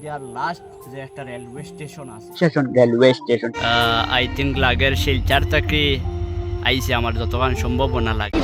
ইন্ডিয়ার লাস্ট যে একটা রেলওয়ে স্টেশন আছে। Station railway station I think লাগের Silchar থেকে আইসে আমার যতক্ষণ সম্ভাবনা লাগে।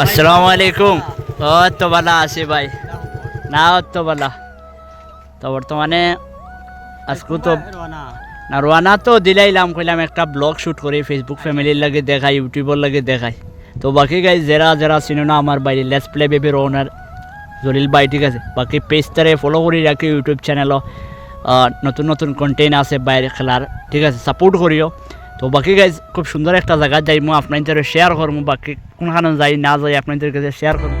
আসসালামু আলাইকুম ও তো ভালো আছি ভাই না ও তো ভালো তো বর্তমানে আজকে তো না রোয়ানা তো দিলাইলাম কইলাম একটা ব্লগ শুট করি ফেসবুক ফ্যামিলির লাগে দেখাই ইউটিউবের লাগে দেখাই তো বাকি গাই যারা যারা চিনো না আমার বাইরে লেটস প্লে বেবি রোনার জলিল ভাই ঠিক আছে বাকি পেজটারে ফলো করে রাখি ইউটিউব চ্যানেলও নতুন নতুন কন্টেন্ট আছে বাইরে খেলার ঠিক আছে সাপোর্ট করিও তো বাকি গাইজ খুব সুন্দর একটা জায়গা যাইমু আপনাদের শেয়ার করব। বাকি কোনখানে যাই, না যাই, আপনাদের কাছে শেয়ার করব।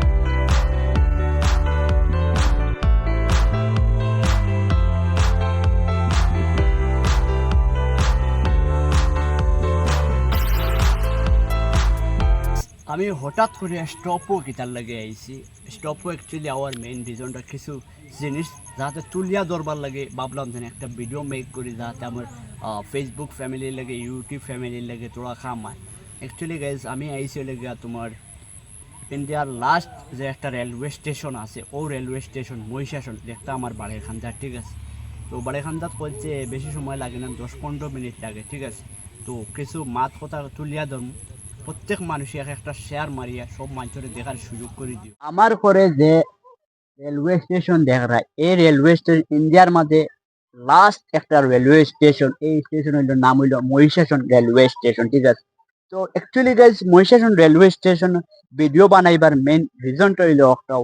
আমি হঠাৎ করে স্টপও কিতার লাগে আইছি। স্টপও অ্যাকচুয়ালি আমার মেইন রিজনটা কিছু জিনিস যাতে তুলিয়া দরবার লাগে। ভাবলাম যেন একটা ভিডিও মেক করি যাতে আমার ফেসবুক ফ্যামিলির লাগে ইউটিউব ফ্যামিলির লাগে, তোরা খামায় অ্যাকচুয়ালি গাইজ আমি আইছি লাগে তোমার ইন্ডিয়ার লাস্ট যে একটা রেলওয়ে স্টেশন আছে ও রেলওয়ে স্টেশন মহিষাসন যেটা আমার বাড়ির খান্দার ঠিক আছে? তো বাড়ির খান্দাত করছে বেশি সময় লাগে না, দশ পনেরো মিনিট লাগে, ঠিক আছে? তো কিছু মাত কথা তুলিয়া ধরম। প্রত্যেক মানুষই এক একটা শেয়ার মারিয়া সব মানুষের দেখার সুযোগ করে দিও। আমার করে যে রেলওয়ে স্টেশন দেখ রা এই রেলওয়ে স্টেশন ইন্ডিয়ার মাঝে লাস্ট একটা রেলওয়ে স্টেশন এই স্টেশন হইল নাম হইল মহিষাসন রেলওয়ে স্টেশন ঠিক আছে? তো actually guys Mahisasan railway station video বানাইবার main রিজনটা হইল একটাও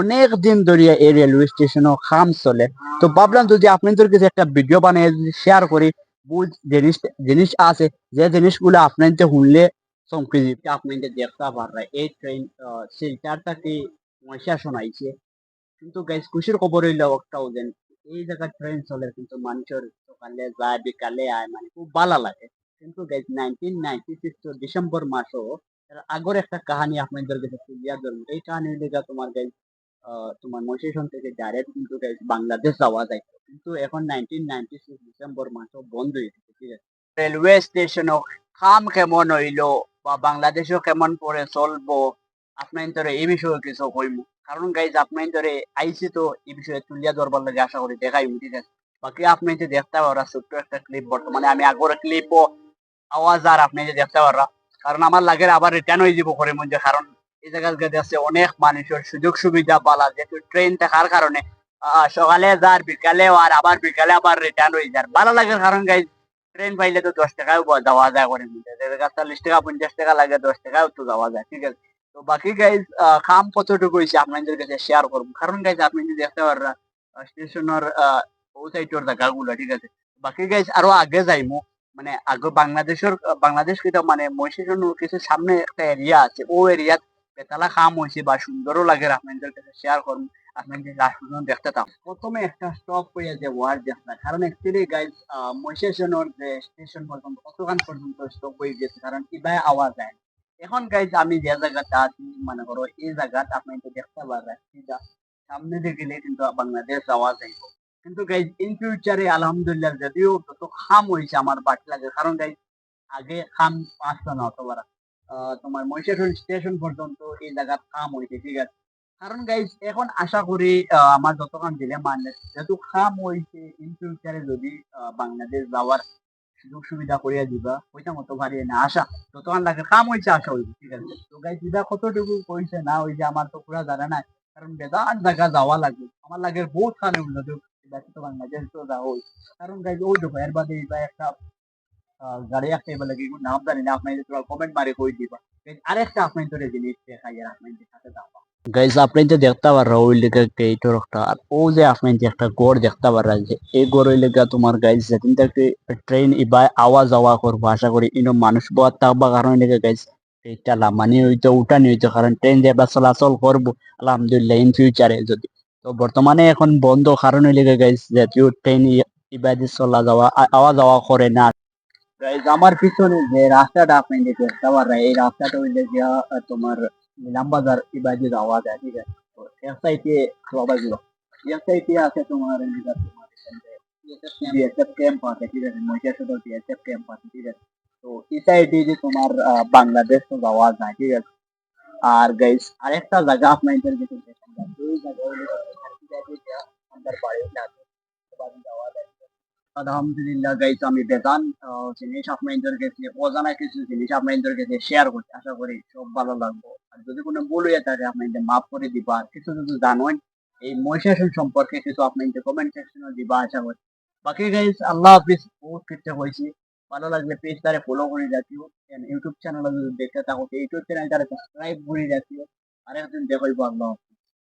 অনেক দিন ধরিয়া এই রেলওয়ে স্টেশনও খাম চলে। তো ভাবলাম যদি আপনাদের কাছে একটা ভিডিও বানিয়ে যদি শেয়ার করি বুঝ জিনিস জিনিস আছে, যে জিনিসগুলো আপনাদের শুনলে চমকে দিতে আপনাদের দেখতে পাররা এই ট্রেন শিলচার থেকে মহিষাসন আইছে? কিন্তু গাইস খুশির খবর হইল একটাও যেন এই জায়গা ট্রেন চলে কিন্তু মানুষের সকালে যায়, বিকালে আয় মানে খুব ভালো লাগে। কিন্তু guys nineteen ninety six December মাসও আগের একটা কাহানি আপনাদের কাছে তুলিয়া ধরুন এই কাহানি লেগা তোমার গাইজ তোমার মহিষাসন থেকে ডাইরেক্ট কিন্তু গাইজ বাংলাদেশ যাওয়া যায়। কিন্তু এখন নাইনটিন নাইনটি সিক্স ডিসেম্বর মাসও বন্ধ হয়ে গেছে, ঠিক আছে? রেলওয়ে স্টেশনও খাম কেমন হইল বা বাংলাদেশও কেমন করে চলবো আপনার এই বিষয়ে কিছু কইমু। কারণ গাইজ আপনার আইসি তো এই বিষয়ে তুলিয়া ধরবার লাগে, আশা করি দেখাই ঠিক আছে বাকি আপনি যে দেখতে পারা ছোট্ট একটা ক্লিপ বর্তমানে আমি আগর ক্লিপ ও আওয়াজ আর আপনি যে দেখতে পারা কারণ আমার লাগে আবার রিটার্ন হয়ে যাব করে মধ্যে, কারণ এই জায়গায় আছে অনেক মানুষের সুযোগ সুবিধা পালা, যেহেতু ট্রেন থাকার কারণে সকালে যার, বিকালে আর আবার বিকালে আবার রিটার্ন হয়ে যার। ভালো লাগে কারণ গাইজ ট্রেন পাইলে তো দশ টাকাও বা- যাওয়া যায় করে মধ্যে। চল্লিশ টাকা, পঞ্চাশ টাকা লাগে, দশ টাকাও তো যাওয়া যায়, ঠিক আছে? তো বাকি গাইজ খাম কতটুকু হয়েছে আপনাদের কাছে শেয়ার করব। কারণ গাইজ আপনি যদি দেখতে পারেন স্টেশনের ও সাইডের জায়গাগুলো, ঠিক আছে? বাকি গাইজ আরও আগে যাইমু। মানে আগে বাংলাদেশের, বাংলাদেশ কিন্তু মানে মহিষাসন কিছু সামনে একটা এরিয়া আছে। ও এরিয়াত বেতালা খাম হয়েছে বা সুন্দরও লাগে আপনাদের কাছে শেয়ার করব। আপনাদের লাস্ট পর্যন্ত দেখতে থাকুন। প্রথমে একটা স্টপ হয়ে যে ওয়ার্ড দেখলা কারণ অ্যাকচুয়ালি গাইজ মহিষাসনের যে স্টেশন পর্যন্ত কতক্ষণ পর্যন্ত স্টপ হয়ে গেছে। কারণ ইবাই আওয়াজ যায় এখন গাইজ আমি যে জায়গাতে আছি মনে করো এই জায়গাতে আপনি তো দেখতে পারবেন সিধা সামনে দিয়ে গেলে কিন্তু বাংলাদেশ যাওয়া যাইব। কিন্তু গাইজ ইন ফিউচারে আলহামদুলিল্লাহ যদিও তত খাম হয়েছে আমার বাকি লাগে কারণ গাইজ আগে খাম আসতো না আহ, তোমার মহিষাসন স্টেশন পর্যন্ত এই জায়গার খাম হয়েছে ঠিক আছে? কারণ গাইজ এখন আশা করি আমার যতক্ষণ দিলে মানে যেহেতু খাম হয়েছে ইন ফিউচারে যদি বাংলাদেশ যাওয়ার সুযোগ সুবিধা করিয়া দিবা ওইটা মতো ভারিয়ে না আসা যতক্ষণ লাগে কাম হয়েছে আশা হইবে, ঠিক আছে? তো গাই দিদা কতটুকু কইছে না ওই যে আমার তো পুরা জানা নাই, কারণ বেদান জায়গা যাওয়া লাগবে আমার লাগে বহুত খানে উন্নত তো বাংলাদেশ তো যাওয়া কারণ গাই ওই দেখো বাদে বা একটা গাড়ি একটা এবার লাগে নাম জানি না আপনি তোরা কমেন্ট মারে কই দিবা। আরেকটা গাইজ আপনি যে দেখতে পাররা ওই লেগে গেটের একটা আর ও যে আপনি একটা গড় দেখতে পাররা যে এই গড় ওই লেগে তোমার গাইজ যেদিন থেকে ট্রেন ইবাই আওয়া যাওয়া করব, আশা করি ইনো মানুষ বাদ থাকবা কারণ লেগে গাইজ এটা লামানি হইতো উঠানি হইতো, কারণ ট্রেন যে এবার চলাচল করব, আলহামদুলিল্লাহ ইন ফিউচারে যদি। তো বর্তমানে এখন বন্ধ কারণ লেগে গাইজ জাতীয় ট্রেন ইবাদি চলা যাওয়া আওয়া যাওয়া করে না। আমার পিছনে যে রাস্তাটা আপনি দেখতে পারেন এই রাস্তাটা হইলে গিয়া আহ, তোমার নিলাম বাজার ইবাদি যাওয়া যায় ঠিক আছে তো এক সাইডে সবাই গুলো এক সাইডে আছে তোমার এদিকে তোমার বিএসএফ ক্যাম্প আছে ঠিক আছে মহিষাসুর বিএসএফ ক্যাম্প আছে ঠিক আছে তো এই সাইডে যে তোমার আহ, বাংলাদেশ তো যাওয়া যায় ঠিক আছে আর গাইস আরেকটা জায়গা আপনাদের যেতে দেখেন এই জায়গা হইল আমাদের বাড়িতে আছে বাড়ি যাওয়া যায় আলহামদুলিল্লাহ আমি জিনিস অজানা কিছু জিনিস শেয়ার করছি আশা করি সব ভালো লাগবে। আর যদি কোনো থাকে, আপনাদের মাফ করে দিবা। আর কিছু এই মহিষাসন সম্পর্কে কিছু আপনাদের কমেন্ট সেকশনে দিবা আশা করি। বাকি গাইস আল্লাহ হাফিজ, বহুত কিছু ভালো লাগলে পেজ তারে ফলো করে রাখিও। ইউটিউব চ্যানেল যদি দেখতে থাকো ইউটিউব চ্যানেল তারে সাবস্ক্রাইব করে আরেকদিন দেখাইবো, আল্লাহ।